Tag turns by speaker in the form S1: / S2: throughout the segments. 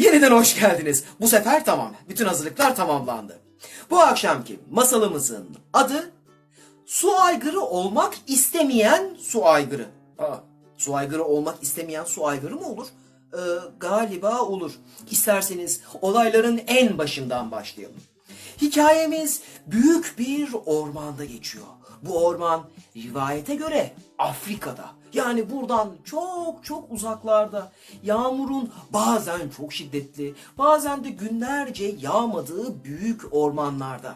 S1: Yeniden hoş geldiniz. Bu sefer tamam. Bütün hazırlıklar tamamlandı. Bu akşamki masalımızın adı Su aygırı olmak istemeyen su aygırı. Aa, su aygırı olmak istemeyen su aygırı mı olur? Ee, galiba olur. İsterseniz olayların en başından başlayalım. Hikayemiz büyük bir ormanda geçiyor. Bu orman rivayete göre Afrika'da. Yani buradan çok çok uzaklarda. Yağmurun bazen çok şiddetli, bazen de günlerce yağmadığı büyük ormanlarda.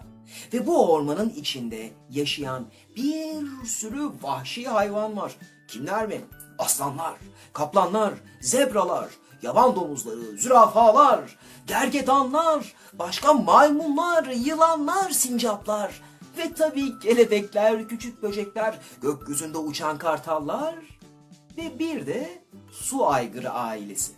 S1: Ve bu ormanın içinde yaşayan bir sürü vahşi hayvan var. Kimler mi? Aslanlar, kaplanlar, zebralar, yaban domuzları, zürafalar, gergedanlar, başka maymunlar, yılanlar, sincaplar ve tabii kelebekler, küçük böcekler, gökyüzünde uçan kartallar ve bir de su aygırı ailesi.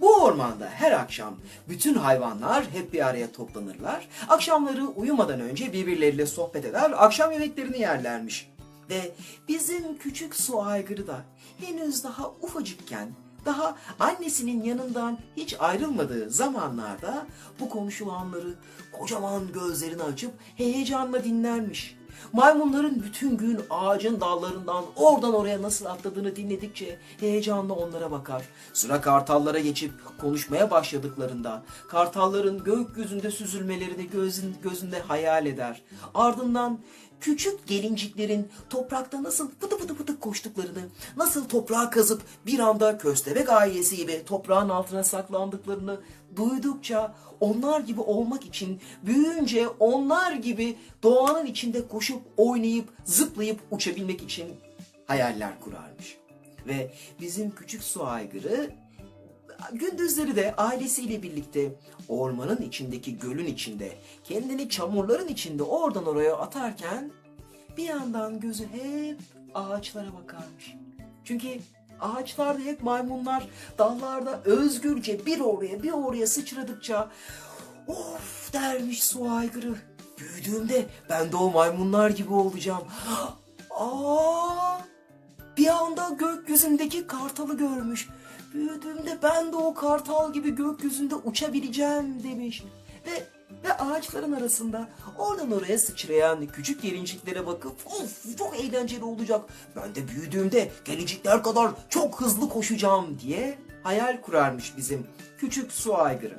S1: Bu ormanda her akşam bütün hayvanlar hep bir araya toplanırlar. Akşamları uyumadan önce birbirleriyle sohbet eder, akşam yemeklerini yerlermiş. Ve bizim küçük su aygırı da henüz daha ufacıkken, daha annesinin yanından hiç ayrılmadığı zamanlarda bu konuşulanları kocaman gözlerini açıp heyecanla dinlermiş. Maymunların bütün gün ağacın dallarından oradan oraya nasıl atladığını dinledikçe heyecanla onlara bakar. Sıra kartallara geçip konuşmaya başladıklarında kartalların gökyüzünde süzülmelerini gözün, gözünde hayal eder. Ardından küçük gelinciklerin toprakta nasıl fıtı fıtı fıtı koştuklarını, nasıl toprağa kazıp bir anda köstebek ailesi gibi toprağın altına saklandıklarını duydukça onlar gibi olmak için büyüyünce onlar gibi doğanın içinde koşup oynayıp zıplayıp uçabilmek için hayaller kurarmış. Ve bizim küçük su aygırı gündüzleri de ailesiyle birlikte ormanın içindeki gölün içinde kendini çamurların içinde oradan oraya atarken bir yandan gözü hep ağaçlara bakarmış. Çünkü ağaçlarda hep maymunlar dallarda özgürce bir oraya bir oraya sıçradıkça of dermiş su aygırı. Büyüdüğümde ben de o maymunlar gibi olacağım. Aa, bir anda gökyüzündeki kartalı görmüş. Büyüdüğümde ben de o kartal gibi gökyüzünde uçabileceğim demiş. Ve ve ağaçların arasında oradan oraya sıçrayan küçük gelinciklere bakıp of çok eğlenceli olacak. Ben de büyüdüğümde gelincikler kadar çok hızlı koşacağım diye hayal kurarmış bizim küçük su aygırı.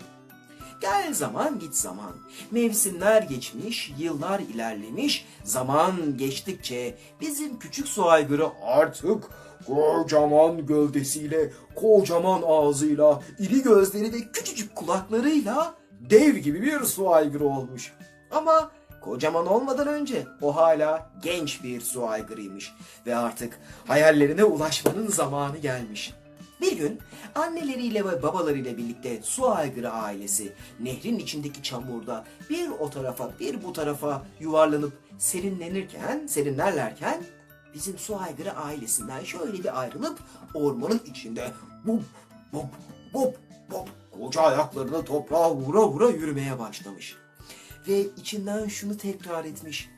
S1: Gel zaman git zaman. Mevsimler geçmiş, yıllar ilerlemiş. Zaman geçtikçe bizim küçük su aygırı artık kocaman gövdesiyle, kocaman ağzıyla, iri gözleri ve küçücük kulaklarıyla dev gibi bir su aygırı olmuş. Ama kocaman olmadan önce o hala genç bir su aygırıymış ve artık hayallerine ulaşmanın zamanı gelmiş. Bir gün anneleriyle ve babalarıyla birlikte su aygırı ailesi nehrin içindeki çamurda bir o tarafa bir bu tarafa yuvarlanıp serinlenirken, serinlerlerken bizim su aygırı ailesinden şöyle bir ayrılıp ormanın içinde bub bub bub bub koca ayaklarını toprağa vura vura yürümeye başlamış. Ve içinden şunu tekrar etmiş.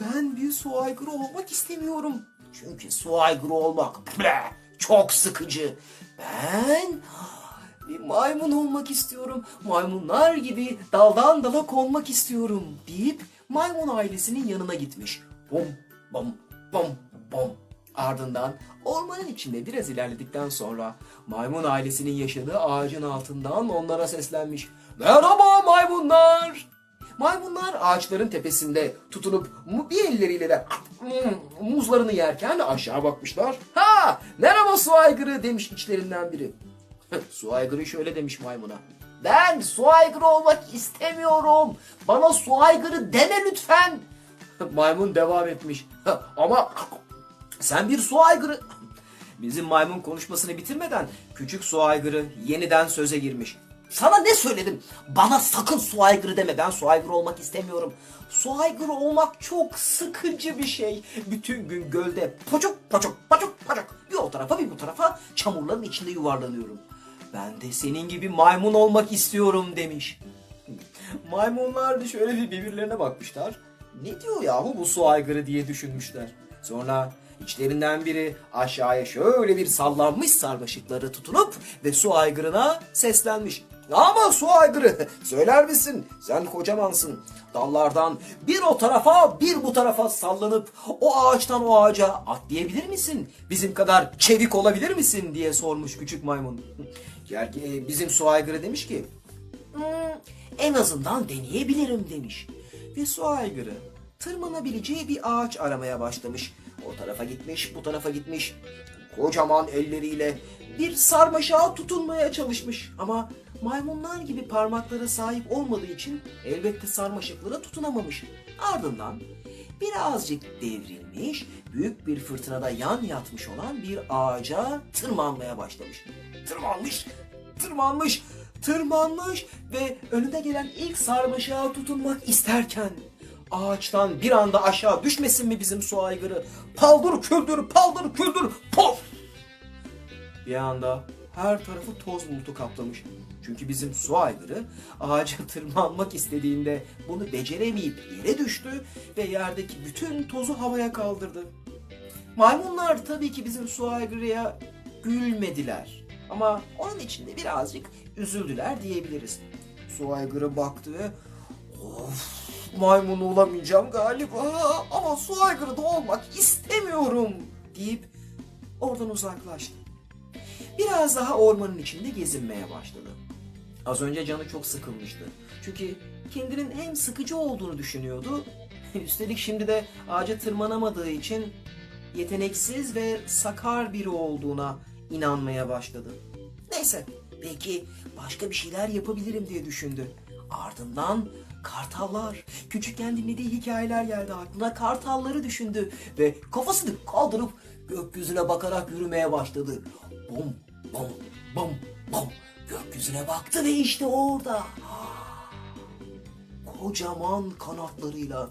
S1: Ben bir su aygırı olmak istemiyorum. Çünkü su aygırı olmak bleh, çok sıkıcı. Ben bir maymun olmak istiyorum. Maymunlar gibi daldan dala konmak istiyorum deyip maymun ailesinin yanına gitmiş. Bom bom bom bom. Ardından ormanın içinde biraz ilerledikten sonra maymun ailesinin yaşadığı ağacın altından onlara seslenmiş. Merhaba maymunlar. Maymunlar ağaçların tepesinde tutunup bir elleriyle de muzlarını yerken aşağı bakmışlar. Ha merhaba su aygırı demiş içlerinden biri. su aygırı şöyle demiş maymuna. Ben su aygırı olmak istemiyorum. Bana su aygırı deme lütfen. Maymun devam etmiş. Ama sen bir su aygırı. Bizim maymun konuşmasını bitirmeden küçük su aygırı yeniden söze girmiş. Sana ne söyledim? Bana sakın su aygırı deme. Ben su aygırı olmak istemiyorum. Su aygırı olmak çok sıkıcı bir şey. Bütün gün gölde pocuk pocuk pocuk pocuk bir o tarafa bir bu tarafa çamurların içinde yuvarlanıyorum. Ben de senin gibi maymun olmak istiyorum demiş. Maymunlar da şöyle bir birbirlerine bakmışlar. Ne diyor yahu bu su aygırı diye düşünmüşler. Sonra içlerinden biri aşağıya şöyle bir sallanmış sarmaşıkları tutunup ve su aygırına seslenmiş. Ama su aygırı söyler misin? Sen kocamansın. Dallardan bir o tarafa bir bu tarafa sallanıp o ağaçtan o ağaca atlayabilir misin? Bizim kadar çevik olabilir misin diye sormuş küçük maymun. E, Bizim su aygırı demiş ki "Hmm, en azından deneyebilirim demiş. Ve su aygırı tırmanabileceği bir ağaç aramaya başlamış. O tarafa gitmiş, bu tarafa gitmiş. Kocaman elleriyle bir sarmaşağa tutunmaya çalışmış. Ama maymunlar gibi parmaklara sahip olmadığı için elbette sarmaşıklara tutunamamış. Ardından birazcık devrilmiş, büyük bir fırtınada yan yatmış olan bir ağaca tırmanmaya başlamış. Tırmanmış, tırmanmış, tırmanmış ve önüne gelen ilk sarmaşağa tutunmak isterken ağaçtan bir anda aşağı düşmesin mi bizim su aygırı? Paldır küldür, paldır küldür, pof! Bir anda her tarafı toz bulutu kaplamış. Çünkü bizim su aygırı ağaca tırmanmak istediğinde bunu beceremeyip yere düştü ve yerdeki bütün tozu havaya kaldırdı. Maymunlar tabii ki bizim su aygırıya gülmediler. Ama onun için de birazcık üzüldüler diyebiliriz. Su aygırı baktı ve of maymun olamayacağım galiba ama su aygırı da olmak istemiyorum deyip oradan uzaklaştı. Biraz daha ormanın içinde gezinmeye başladı. Az önce canı çok sıkılmıştı. Çünkü kendinin hem sıkıcı olduğunu düşünüyordu. Üstelik şimdi de ağaca tırmanamadığı için yeteneksiz ve sakar biri olduğuna inanmaya başladı. Neyse, belki başka bir şeyler yapabilirim diye düşündü. Ardından kartallar, küçükken dinlediği hikayeler geldi aklına. Kartalları düşündü ve kafasını kaldırıp gökyüzüne bakarak yürümeye başladı. Bum, bum, bum, bum. Gökyüzüne baktı ve işte orada kocaman kanatlarıyla,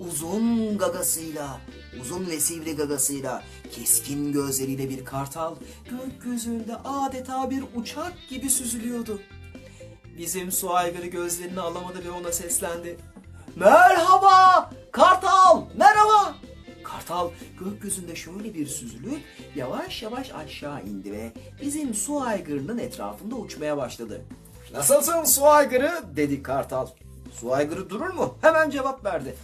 S1: uzun gagasıyla, uzun ve sivri gagasıyla, keskin gözleriyle bir kartal gökyüzünde adeta bir uçak gibi süzülüyordu. Bizim su aygırı gözlerini alamadı ve ona seslendi. Merhaba kartal, merhaba. Kartal gökyüzünde şöyle bir süzülüp yavaş yavaş aşağı indi ve bizim su aygırının etrafında uçmaya başladı. Nasılsın su aygırı dedi kartal. Su aygırı durur mu? Hemen cevap verdi.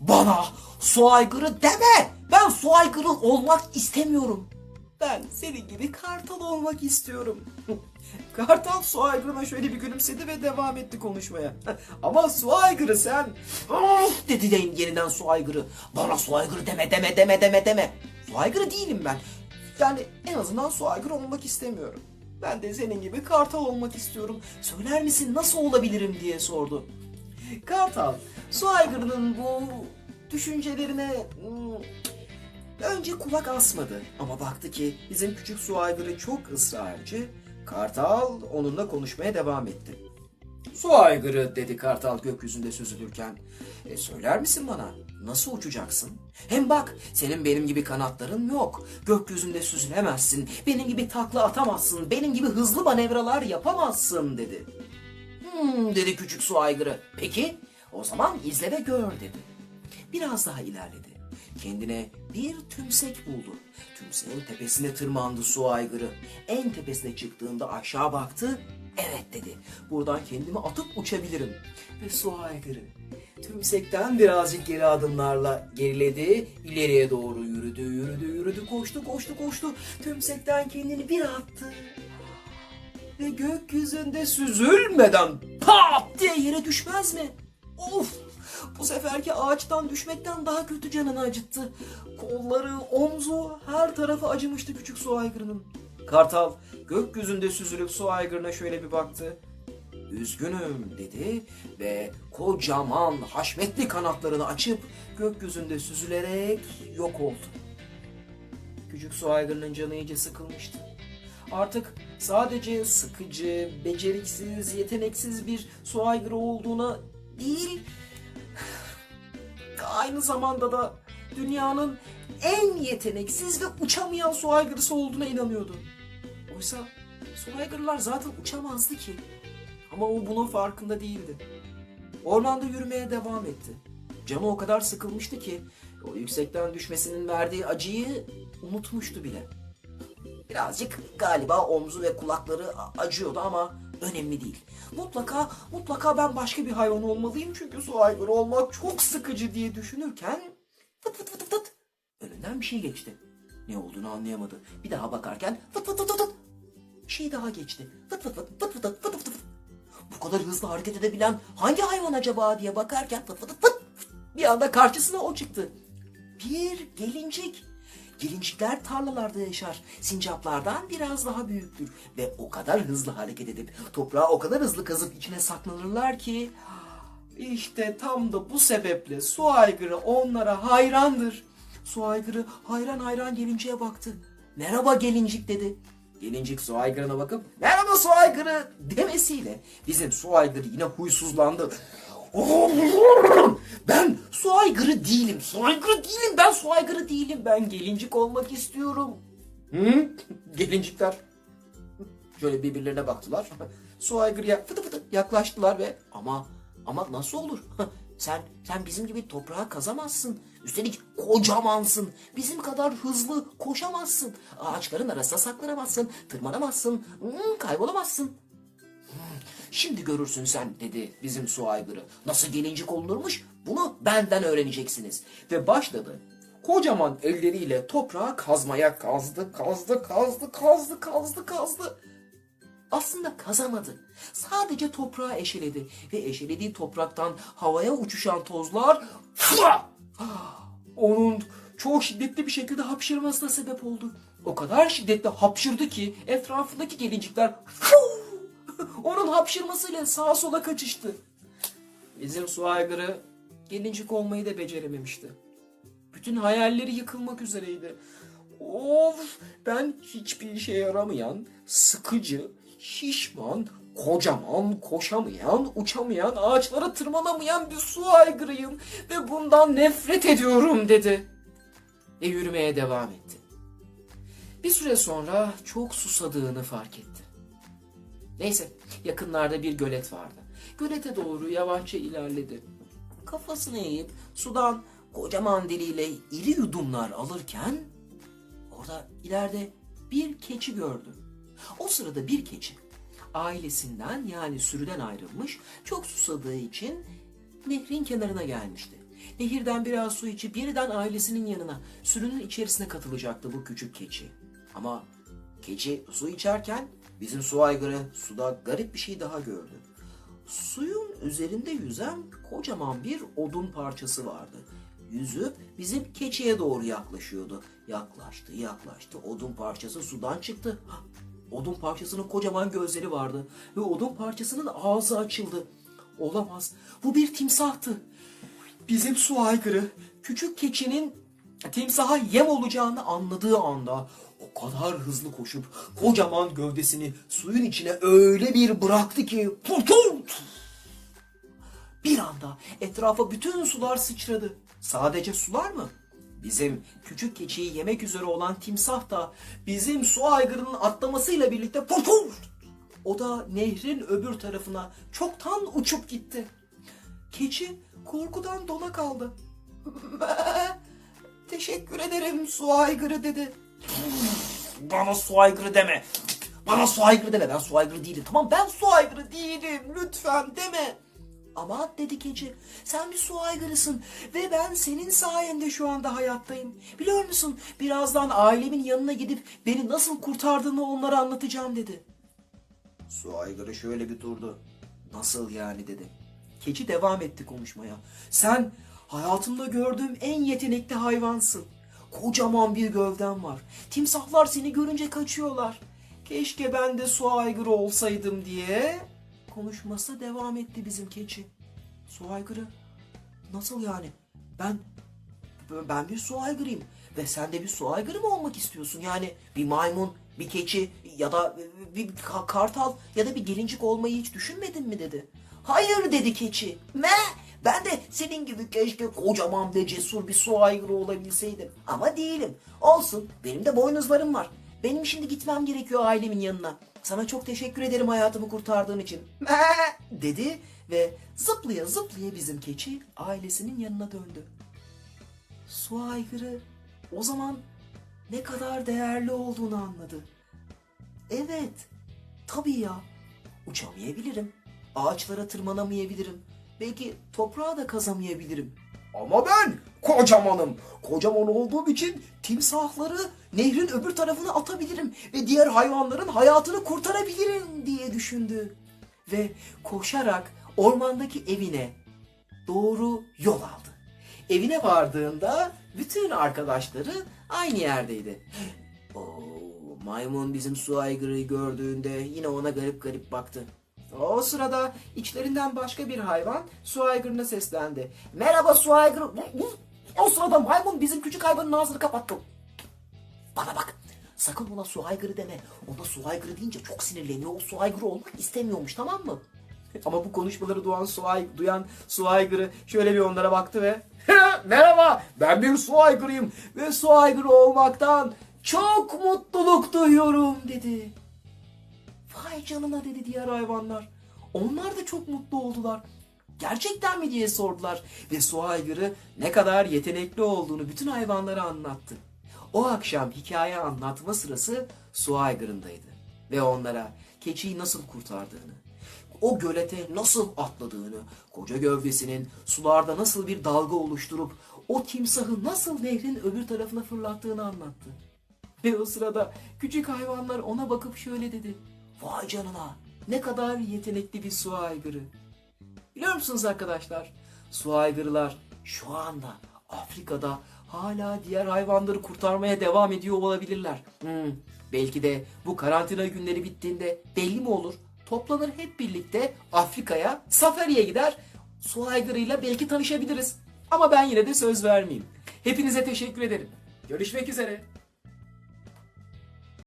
S1: Bana su aygırı deme. Ben su aygırı olmak istemiyorum. Ben senin gibi kartal olmak istiyorum. Kartal su aygırına şöyle bir gülümsedi ve devam etti konuşmaya. Ama su aygırı sen. Dedi de yeniden su aygırı. Bana su aygırı deme deme deme deme deme. Su aygırı değilim ben. Yani en azından su aygırı olmak istemiyorum. Ben de senin gibi kartal olmak istiyorum. Söyler misin nasıl olabilirim diye sordu. Kartal, su aygırının bu düşüncelerine hmm, önce kulak asmadı. Ama baktı ki bizim küçük su aygırı çok ısrarcı. Kartal onunla konuşmaya devam etti. Su aygırı dedi kartal gökyüzünde süzülürken. E, söyler misin bana nasıl uçacaksın? Hem bak senin benim gibi kanatların yok. Gökyüzünde süzülemezsin. Benim gibi takla atamazsın. Benim gibi hızlı manevralar yapamazsın dedi. Hmm dedi küçük su aygırı. Peki o zaman izle ve gör dedi. Biraz daha ilerledi. Kendine bir tümsek buldu. Tümseğin tepesine tırmandı su aygırı. En tepesine çıktığında aşağı baktı. Evet dedi. Buradan kendimi atıp uçabilirim. Ve su aygırı tümsekten birazcık geri adımlarla geriledi. İleriye doğru yürüdü, yürüdü, yürüdü, koştu, koştu, koştu. Tümsekten kendini bir attı ve gökyüzünde süzülmeden pat diye yere düşmez mi? Of! Bu seferki ağaçtan düşmekten daha kötü canını acıttı. Kolları, omzu, her tarafı acımıştı küçük su aygırının. Kartal gökyüzünde süzülüp su aygırına şöyle bir baktı. Üzgünüm dedi ve kocaman haşmetli kanatlarını açıp gökyüzünde süzülerek yok oldu. Küçük su aygırının canı iyice sıkılmıştı. Artık sadece sıkıcı, beceriksiz, yeteneksiz bir su aygırı olduğuna değil, aynı zamanda da dünyanın en yeteneksiz ve uçamayan su aygırısı olduğuna inanıyordu. Oysa su aygırılar zaten uçamazdı ki. Ama o bunun farkında değildi. Ormanda yürümeye devam etti. Canı o kadar sıkılmıştı ki o yüksekten düşmesinin verdiği acıyı unutmuştu bile. Birazcık galiba omzu ve kulakları acıyordu ama önemli değil. Mutlaka mutlaka ben başka bir hayvan olmalıyım çünkü su olmak çok sıkıcı diye düşünürken fıt fıt fıt fıt önünden bir şey geçti. Ne olduğunu anlayamadı. Bir daha bakarken fıt fıt fıt fıt şey daha geçti. Fıt fıt fıt fıt fıt fıt fıt fıt. Bu kadar hızlı hareket edebilen hangi hayvan acaba diye bakarken fıt fıt fıt fıt bir anda karşısına o çıktı. Bir gelincik. Gelincikler tarlalarda yaşar. Sincaplardan biraz daha büyüktür. Ve o kadar hızlı hareket edip toprağı o kadar hızlı kazıp içine saklanırlar ki... İşte tam da bu sebeple su aygırı onlara hayrandır. Su aygırı hayran hayran gelinciğe baktı. Merhaba gelincik dedi. Gelincik su aygırına bakıp merhaba su aygırı demesiyle bizim su aygırı yine huysuzlandı. Ben su aygırı değilim. Su aygırı değilim. Ben su aygırı değilim. Ben gelincik olmak istiyorum. Hı? Gelincikler şöyle birbirlerine baktılar. Su aygırıya fıtı fıtı yaklaştılar ve ama ama nasıl olur? Sen sen bizim gibi toprağa kazamazsın. Üstelik kocamansın. Bizim kadar hızlı koşamazsın. Ağaçların arasına saklanamazsın. Tırmanamazsın. hmm, kaybolamazsın. Şimdi görürsün sen dedi bizim su aygırı. Nasıl gelincik olunurmuş bunu benden öğreneceksiniz. Ve başladı. Kocaman elleriyle toprağı kazmaya kazdı, kazdı, kazdı, kazdı, kazdı, kazdı. Aslında kazamadı. Sadece toprağı eşeledi ve eşelediği topraktan havaya uçuşan tozlar onun çok şiddetli bir şekilde hapşırmasına sebep oldu. O kadar şiddetli hapşırdı ki etrafındaki gelincikler onun hapşırmasıyla sağa sola kaçıştı. Bizim su aygırı gelincik olmayı da becerememişti. Bütün hayalleri yıkılmak üzereydi. Of ben hiçbir işe yaramayan, sıkıcı, şişman, kocaman, koşamayan, uçamayan, ağaçlara tırmanamayan bir su aygırıyım ve bundan nefret ediyorum dedi. Ve yürümeye devam etti. Bir süre sonra çok susadığını fark etti. Neyse yakınlarda bir gölet vardı. Gölete doğru yavaşça ilerledi. Kafasını eğip sudan kocaman diliyle iri yudumlar alırken orada ileride bir keçi gördü. O sırada bir keçi ailesinden yani sürüden ayrılmış çok susadığı için nehrin kenarına gelmişti. Nehirden biraz su içip yeniden ailesinin yanına sürünün içerisine katılacaktı bu küçük keçi. Ama keçi su içerken bizim su aygırı suda garip bir şey daha gördü. Suyun üzerinde yüzen kocaman bir odun parçası vardı. Yüzüp bizim keçiye doğru yaklaşıyordu. Yaklaştı, yaklaştı. Odun parçası sudan çıktı. Odun parçasının kocaman gözleri vardı ve odun parçasının ağzı açıldı. Olamaz. Bu bir timsahtı. Bizim su aygırı küçük keçinin timsaha yem olacağını anladığı anda o kadar hızlı koşup kocaman gövdesini suyun içine öyle bir bıraktı ki pultult! Bir anda etrafa bütün sular sıçradı. Sadece sular mı? Bizim küçük keçiyi yemek üzere olan timsah da bizim su aygırının atlamasıyla birlikte pultult! O da nehrin öbür tarafına çoktan uçup gitti. Keçi korkudan dona kaldı. Teşekkür ederim su aygırı dedi. Bana su aygırı deme. Bana su aygırı deme. Ben su aygırı değilim. Tamam ben su aygırı değilim. Lütfen deme. Ama dedi keçi sen bir su aygırısın ve ben senin sayende şu anda hayattayım. Biliyor musun birazdan ailemin yanına gidip beni nasıl kurtardığını onlara anlatacağım dedi. Su aygırı şöyle bir durdu. Nasıl yani dedi. Keçi devam etti konuşmaya. Sen hayatımda gördüğüm en yetenekli hayvansın. Kocaman bir gövden var. Timsahlar seni görünce kaçıyorlar. Keşke ben de su aygırı olsaydım diye konuşmasına devam etti bizim keçi. Su aygırı? Nasıl yani? Ben ben bir su aygırıyım ve sen de bir su aygırı mı olmak istiyorsun? Yani bir maymun, bir keçi ya da bir ka- kartal ya da bir gelincik olmayı hiç düşünmedin mi dedi. Hayır dedi keçi. Me ben de senin gibi keşke kocaman ve cesur bir su aygırı olabilseydim. Ama değilim. Olsun benim de boynuzlarım var. Benim şimdi gitmem gerekiyor ailemin yanına. Sana çok teşekkür ederim hayatımı kurtardığın için. Me dedi ve zıplaya zıplaya bizim keçi ailesinin yanına döndü. Su aygırı o zaman ne kadar değerli olduğunu anladı. Evet. Tabii ya. Uçamayabilirim. Ağaçlara tırmanamayabilirim. Belki toprağa da kazamayabilirim. Ama ben kocamanım. Kocaman olduğum için timsahları nehrin öbür tarafına atabilirim ve diğer hayvanların hayatını kurtarabilirim diye düşündü. Ve koşarak ormandaki evine doğru yol aldı. Evine vardığında bütün arkadaşları aynı yerdeydi. Oo, maymun bizim su aygırıyı gördüğünde yine ona garip garip baktı. O sırada içlerinden başka bir hayvan su aygırına seslendi. Merhaba su aygırı. O sırada maymun bizim küçük hayvanın ağzını kapattı. Bana bak. Sakın ona su aygırı deme. Ona su aygırı deyince çok sinirleniyor. O su aygırı olmak istemiyormuş tamam mı? Ama bu konuşmaları duyan su, ay, duyan su aygırı şöyle bir onlara baktı ve Merhaba ben bir su aygırıyım ve su aygırı olmaktan çok mutluluk duyuyorum dedi. Vay canına dedi diğer hayvanlar. Onlar da çok mutlu oldular. Gerçekten mi diye sordular ve su aygırı ne kadar yetenekli olduğunu bütün hayvanlara anlattı. O akşam hikaye anlatma sırası su aygırındaydı ve onlara keçiyi nasıl kurtardığını, o gölete nasıl atladığını, koca gövdesinin sularda nasıl bir dalga oluşturup o timsahı nasıl nehrin öbür tarafına fırlattığını anlattı. Ve o sırada küçük hayvanlar ona bakıp şöyle dedi. Vay canına ne kadar yetenekli bir su aygırı. Biliyor musunuz arkadaşlar? Su aygırılar şu anda Afrika'da hala diğer hayvanları kurtarmaya devam ediyor olabilirler. Hmm, belki de bu karantina günleri bittiğinde belli mi olur? Toplanır hep birlikte Afrika'ya safariye gider. Su aygırıyla belki tanışabiliriz. Ama ben yine de söz vermeyeyim. Hepinize teşekkür ederim. Görüşmek üzere.